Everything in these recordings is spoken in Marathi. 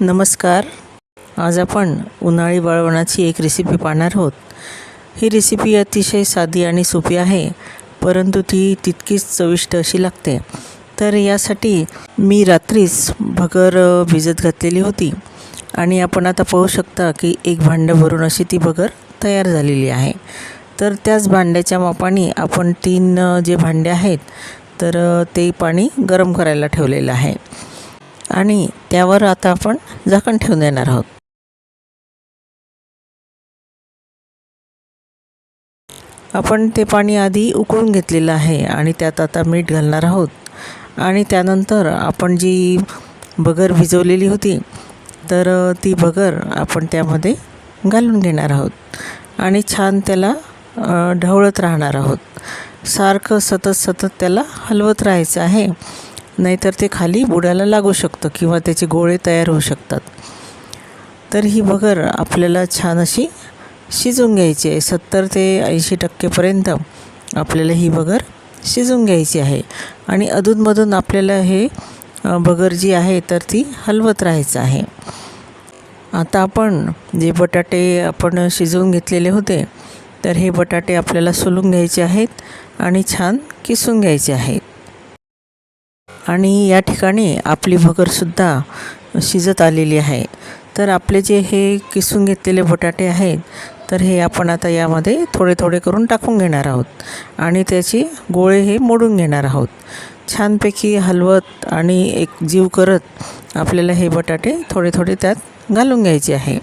नमस्कार. आज आपण उन्हाळी वळवणाची एक रेसिपी पाहणार आहोत. ही रेसिपी अतिशय साधी आणि सोपी आहे परंतु ती तितकीच चविष्ट अशी लागते. तर यासाठी मी रात्रीच भगर भिजत घातलेली होती आणि आपण आता पाहू शकता की एक भांडं भरून अशी ती भगर तयार झालेली आहे. तर त्याच भांड्याच्या मापाने आपण तीन जे भांडे आहेत तर ते पाणी गरम करायला ठेवलेलं आहे. आणि त्यावर आता आपण झाकण ठेवून देणार आहोत. आपण ते पाणी आधी उकळून घेतलेलं आहे आणि त्यात आता मीठ घालणार आहोत. आणि त्यानंतर आपण जी बगर भिजवलेली होती तर ती बगर आपण त्यामध्ये घालून घेणार आहोत. आणि छान त्याला ढवळत राहणार आहोत. सारखं सतत सतत त्याला हलवत राहायचं आहे. नाहीतर ते खाली बुडायला लागू शकतं किंवा त्याचे गोळे तयार होऊ शकतात. तर ही बगर आपल्याला छान अशी शिजून घ्यायची आहे. सत्तर ते ऐंशी टक्केपर्यंत आपल्याला ही बगर शिजून घ्यायची आहे. आणि अधूनमधून आपल्याला हे बगर जी आहे तर ती हलवत राहायचं आहे. आता आपण जे बटाटे आपण शिजवून घेतलेले होते तर हे बटाटे आपल्याला सोलून घ्यायचे आहेत आणि छान किसून घ्यायचे आहेत. आणि या ठिकाणी आपली भगरसुद्धा शिजत आलेली आहे. तर आपले जे हे किसून घेतलेले बटाटे आहेत तर हे आपण आता यामध्ये थोडे थोडे करून टाकून घेणार आहोत. आणि त्याचे गोळे हे मोडून घेणार आहोत. छानपैकी हलवत आणि एक जीव करत आपल्याला हे बटाटे थोडे थोडे त्यात घालून घ्यायचे आहे.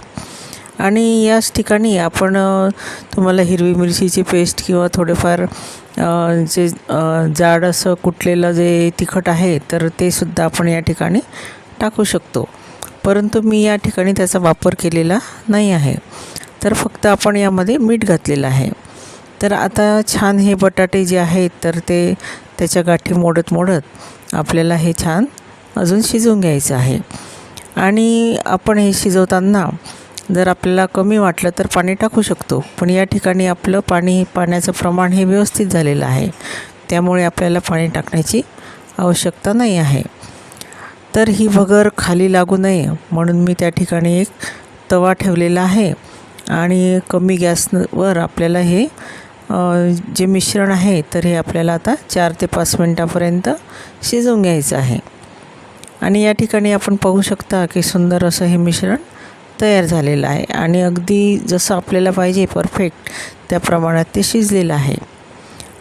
आणि याच ठिकाणी आपण तुम्हाला हिरवी मिरचीची पेस्ट किंवा थोडेफार जे जाड असं कुटलेलं जे तिखट आहे तर ते सुद्धा आपण या ठिकाणी टाकू शकतो. परंतु मी या ठिकाणी त्याचा वापर केलेला नाही आहे. तर फक्त आपण यामध्ये मीठ घातलेलं आहे. तर आता छान हे बटाटे जे आहेत तर ते त्याच्या गाठी मोडत मोडत आपल्याला हे छान अजून शिजवून घ्यायचं आहे. आणि आपण हे शिजवताना जर आपल्याला कमी वाटलं तर पाणी टाकू शकतो. पण या ठिकाणी आपलं पाणी पाण्याचं प्रमाण हे व्यवस्थित झालेलं आहे. त्यामुळे आपल्याला पाणी टाकण्याची आवश्यकता नाही आहे. तर ही भगर खाली लागू नये म्हणून मी त्या ठिकाणी एक तवा ठेवलेला आहे. आणि कमी गॅसवर आपल्याला हे जे मिश्रण आहे तर हे आपल्याला आता चार ते पाच मिनटापर्यंत शिजवून घ्यायचं आहे. आणि या ठिकाणी आपण पाहू शकता की सुंदर असं हे मिश्रण तयार झालेलं आहे आणि अगदी जसं आपल्याला पाहिजे परफेक्ट त्या प्रमाणात ते शिजलेलं आहे.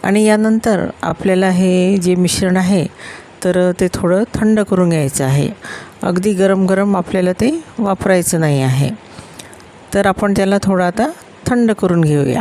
आणि यानंतर आपल्याला हे जे मिश्रण आहे तर ते थोडं थंड करून घ्यायचं आहे. अगदी गरम गरम आपल्याला ते वापरायचं नाही आहे. तर आपण त्याला थोडं आता थंड करून घेऊया.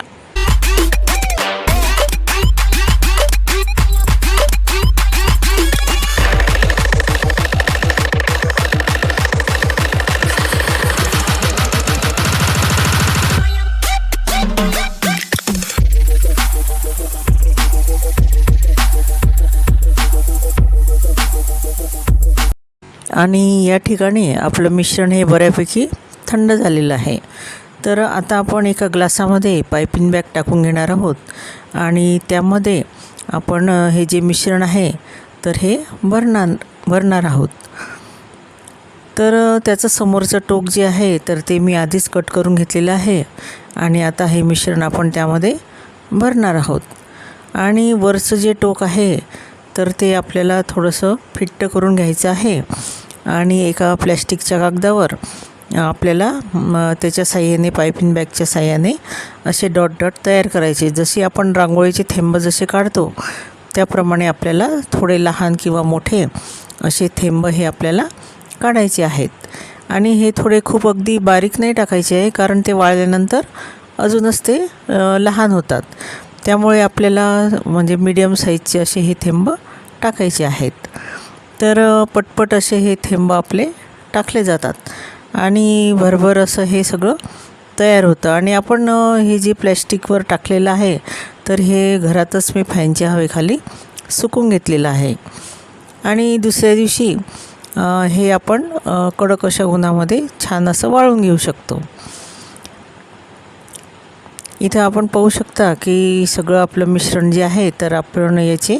आणि या ठिकाणी आपलं मिश्रण हे बऱ्यापैकी थंड झालेलं आहे. तर आता आपण एका ग्लासामध्ये पायपिंग बॅग टाकून घेणार आहोत आणि त्यामध्ये आपण हे जे मिश्रण आहे तर हे भरणार भरणार आहोत. तर त्याचं समोरचं टोक जे आहे तर ते मी आधीच कट करून घेतलेलं आहे आणि आता हे मिश्रण आपण त्यामध्ये भरणार आहोत. आणि वरचं जे टोक आहे तर ते आपल्याला थोडंसं फिट्ट करून घ्यायचं आहे. आणि एका प्लॅस्टिकच्या कागदावर आपल्याला त्याच्या साह्याने पायपिंग बॅगच्या साह्याने असे डॉट डॉट तयार करायचे. जशी आपण रांगोळीचे थेंब जसे काढतो त्याप्रमाणे आपल्याला थोडे लहान किंवा मोठे असे थेंब हे आपल्याला काढायचे आहेत. आणि हे थोडे खूप अगदी बारीक नाही टाकायचे आहे कारण ते वाळल्यानंतर अजूनच ते लहान होतात. त्यामुळे आपल्याला म्हणजे मीडियम साईजचे असे हे थेंब टाकायचे आहेत. तर पटपट असे हे थेंब आपले टाकले जातात. आणि भरभर असं हे सगळं तयार होतं. आणि आपण हे जे प्लॅस्टिकवर टाकलेलं आहे तर हे घरातच मी फॅनच्या हवेखाली सुकून घेतलेलं आहे. आणि दुसऱ्या दिवशी हे आपण कडक अशा उन्हामध्ये छान असं वाळून घेऊ शकतो. इथं आपण पाहू शकता की सगळं आपलं मिश्रण जे आहे तर आपण याचे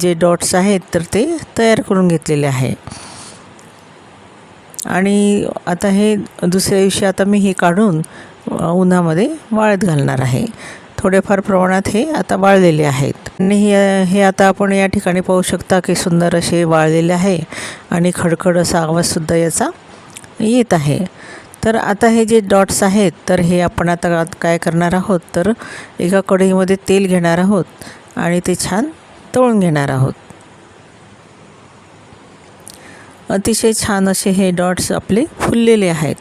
जे डॉट्स आहेत तर ते तयार करून घेतलेले आहे. आणि आता हे दुसऱ्या दिवशी आता मी हे काढून उन्हामध्ये वाळत घालणार आहे. थोडेफार प्रमाणात हे आता वाळलेले आहेत. आणि हे हे आता आपण या ठिकाणी पाहू शकता की सुंदर असे वाळलेले आहे आणि खडखड असा आवाजसुद्धा याचा येत आहे. तर आता हे जे डॉट्स आहेत तर हे आपण आता काय करणार आहोत? तर एका कढईमध्ये तेल घेणार आहोत आणि ते छान तळून घेणार आहोत. अतिशय छान असे हे डॉट्स आपले फुललेले आहेत.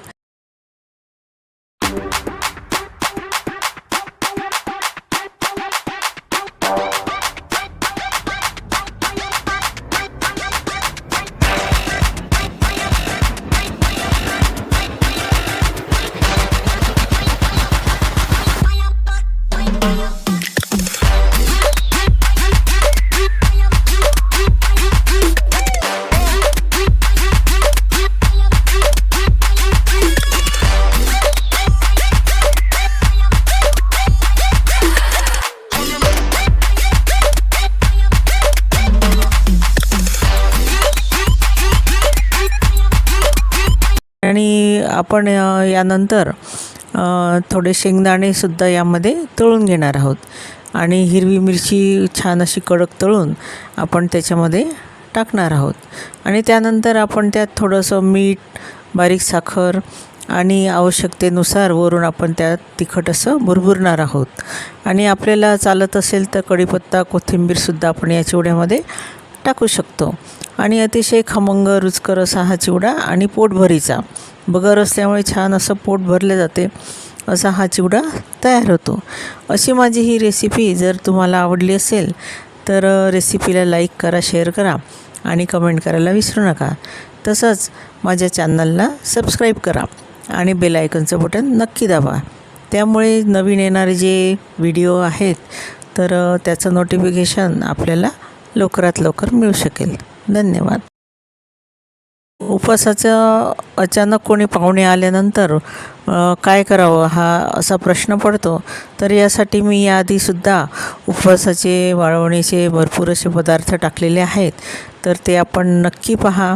आणि आपण यानंतर थोडे शेंगदाणेसुद्धा यामध्ये तळून घेणार आहोत. आणि हिरवी मिरची छान अशी कडक तळून आपण त्याच्यामध्ये टाकणार आहोत. आणि त्यानंतर आपण त्यात थोडंसं मीठ बारीक साखर आणि आवश्यकतेनुसार वरून आपण त्यात तिखट असं भुरभुरणार आहोत. आणि आपल्याला चालत असेल तर कढीपत्ता कोथिंबीरसुद्धा आपण या चिवड्यामध्ये टाकू शकतो. आणि अतिशय खमंग रुचकर असा हा चिवडा आणि पोटभरीचा. बगर असल्यामुळे छान असं पोट भरले जाते असा हा चिवडा तयार होतो. अशी माझी ही रेसिपी जर तुम्हाला आवडली असेल तर रेसिपीला लाईक करा शेअर करा आणि कमेंट करायला विसरू नका. तसंच माझ्या चॅनलला सबस्क्राईब करा आणि बेल आयकनचं बटन नक्की दाबा. त्यामुळे नवीन येणारे जे व्हिडिओ आहेत तर त्याचं नोटिफिकेशन आपल्याला लवकरात लवकर मिळू शकेल. धन्यवाद. उपवासाचं अचानक कोणी पाहुणे आल्यानंतर काय करावं हा असा प्रश्न पडतो. तर यासाठी मी याआधीसुद्धा उपवासाचे वाळवणीचे भरपूर असे पदार्थ टाकलेले आहेत. तर ते आपण नक्की पहा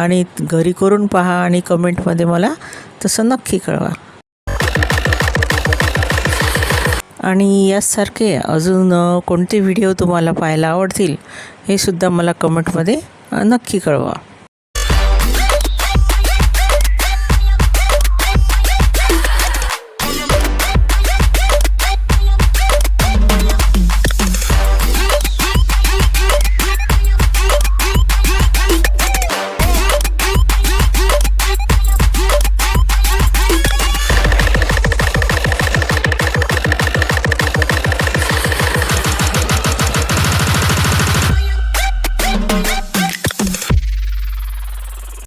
आणि घरी करून पहा आणि कमेंटमध्ये मला तसं नक्की कळवा. आणि याचसारखे अजून कोणते व्हिडिओ तुम्हाला पाहायला आवडतील हे सुद्धा मला कमेंटमध्ये नक्की कळवा.